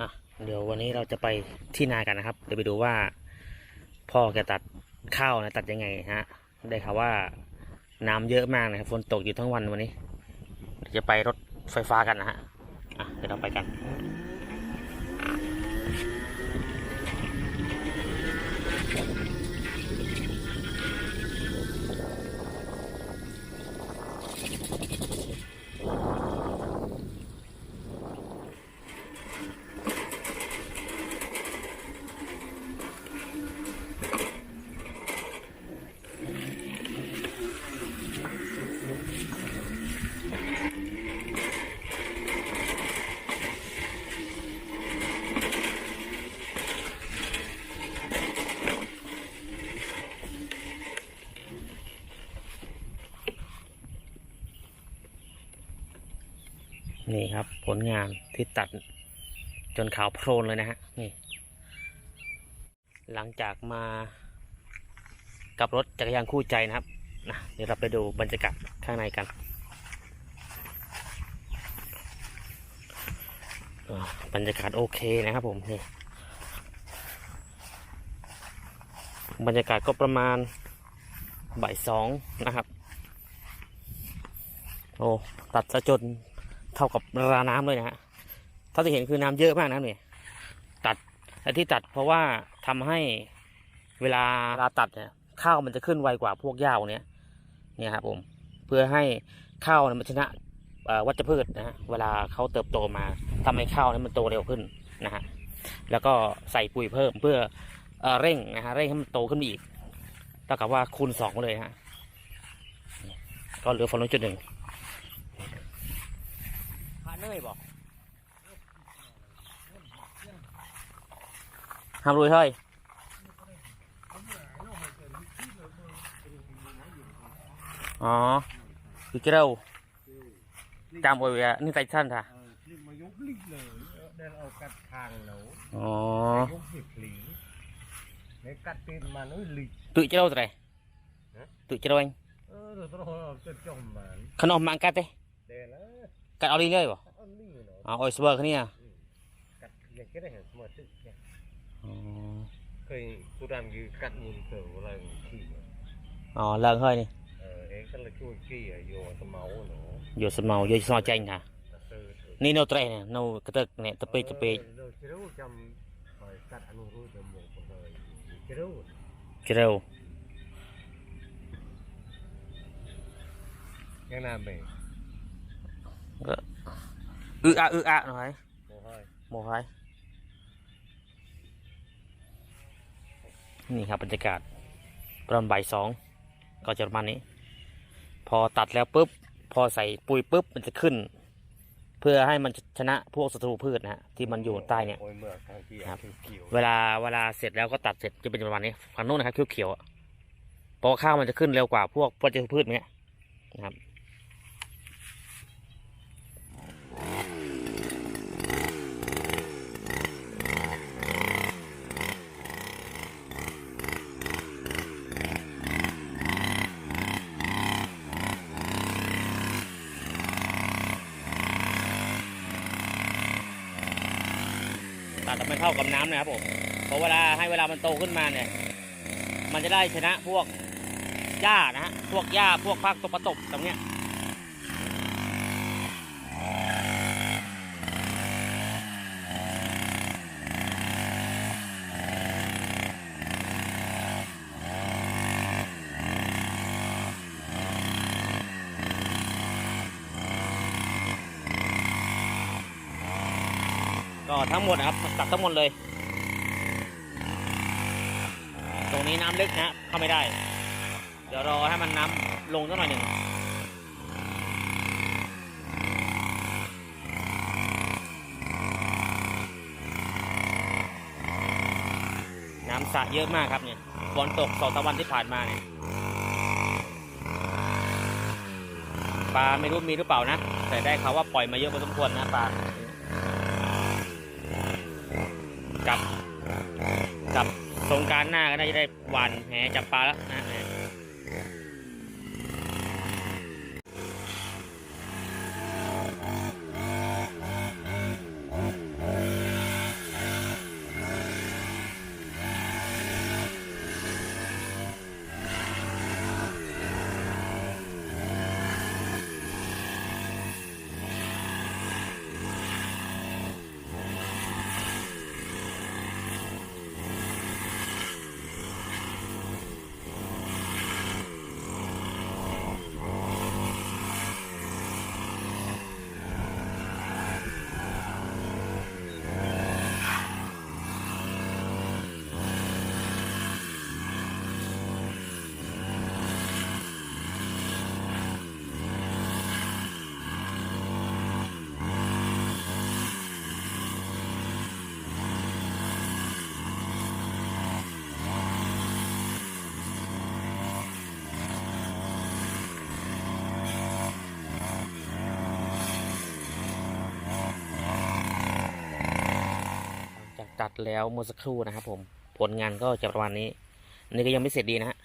อะเดี๋ยววันนี้เราจะไปที่นากันนะครับ เดี๋ยวไปดูว่า พ่อแกตัดข้าวนะตัดยังไงฮะ ได้ข่าวว่าน้ำเยอะมากนะครับฝนตกอยู่ทั้งวันวันนี้ จะไปรถไฟฟ้ากันนะฮะอะเดี๋ยวเราไปกัน นี่ครับ ผลงานที่ตัดจนขาวโพลนเลยนะฮะนี่หลังจากมากับรถจักรยานคู่ใจนะครับนะเดี๋ยวเราไปดูบรรยากาศข้างในกัน บรรยากาศโอเคนะครับผมนี่บรรยากาศก็ประมาณบ่ายสองนะครับ โอ้ตัดซะจน เท่ากับราน้ำเลยนะฮะถ้าจะเห็นคือน้ำเยอะมากนะเนี่ยตัดแต่ที่ตัดเพราะว่าทำให้เวลาเวลาตัดเนี่ยข้าวมันจะขึ้นไวกว่าพวกหญ้าวกเนี้ยเนี่ยครับผมเพื่อให้ข้าวนะมันชนะวัชพืชนะฮะเวลาเขาเติบโตมาทำให้ข้าวนี่ยมันโตเร็วขึ้นนะฮะแล้วก็ใส่ปุ๋ยเพิ่มเพื่อเอเร่งนะฮะเร่งให้มันโตขึ้นอีกเท่ากับว่าคูณสองเลยฮะก็เหลือฝนลงจุดหนึ่ง เนยบอกทำรุยเฮ้ยอ๋อคือเจ้าจำไว้เว้ยนี่ไตชั้นท่ะ Ờ, nhưng mà giống lịch lờ đang ở cắt hàng nấu อ๋อ giống việc lý để cắt tên mà nói lịch ตุยเจ้าตัวไหนฮะตุยเจ้าเอง ơ rồi tôi hỏi cho chồng mà ขนมมังกัดเต้ để nó กัดเอาลีเลยบ่ ăn đi nó อ๋อโอยสเบอร์คันนี้อะ cắt cái cái này mà tự kìa อ๋อเคยกูดำคือกัดมือเสืออะไรขี้อ๋อเลิกเฮ้ยนี่เออเอ็กซ์ก็เลยช่วยขี้อะโยสมองหนูอยู่สมออยู่สมอใจค่ะแต่เสือเถอะนี่โนเตรเนี่ยโนกระตึกเนี่ยตะเปยตะเปยเออเดี๋ยวรู้จำหอยกัดอนุรู้จะหมดเลยเดี๋ยวรู้เร็วยังน้ำไปก็ อึอะอึอะหน่อยโอ้ยโมไฮนี่ครับบรรยากาศประมาณบ่ายสองก็จะประมาณนี้ พอตัดแล้วปุ๊บ พอใส่ปุ๋ยปุ๊บมันจะขึ้น เพื่อให้มันชนะพวกศัตรูพืชนะฮะที่มันอยู่ใต้เนี่ย โอ้ยเมื่อทางที่ครับ เขียวเวลาเวลาเสร็จแล้วก็ตัดเสร็จจะเป็นประมาณนี้ฝั่งโน้นนะครับเขียวๆอะเพราะว่าข้าวมันจะขึ้นเร็วกว่าพวกวัชพืชเนี่ยนะครับ ตัดแต่ไม่เท่ากับน้ำนะครับผมเพราะเวลาให้เวลามันโตขึ้นมาเนี่ย มันจะได้ชนะพวกหญ้านะฮะพวกหญ้าพวกพักตกประตบตรงเนี้ย ก็ทั้งหมดนะครับตัดทั้งหมดเลย ตรงนี้น้ำลึกนะเข้าไม่ได้ เดี๋ยวรอให้มันน้ำลงสักหน่อยหนึ่งน้ำสะเยอะมากครับเนี่ยฝนตกสองสามวันที่ผ่านมาเนี่ยปลาไม่รู้มีหรือเปล่านะ แต่ได้ข่าวว่าปล่อยมาเยอะพอสมควรนะปลา กับ กับสงการหน้าก็น่าจะได้หวานแหจับปลาแล้วนะ ดแล้วเมื่อสักครู่นะครับ ผมผลงานก็จะประมาณนี้นี่ก็ยังไม่เสร็จดีนะฮะ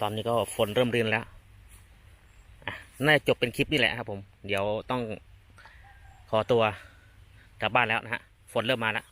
ตอนนี้ก็ฝนเริ่มรินแล้วอะน่าจะจบเป็นคลิปนี่แหละครับผม เดี๋ยวต้องขอตัวกลับบ้านแล้วนะฮะ ฝนเริ่มมาแล้ว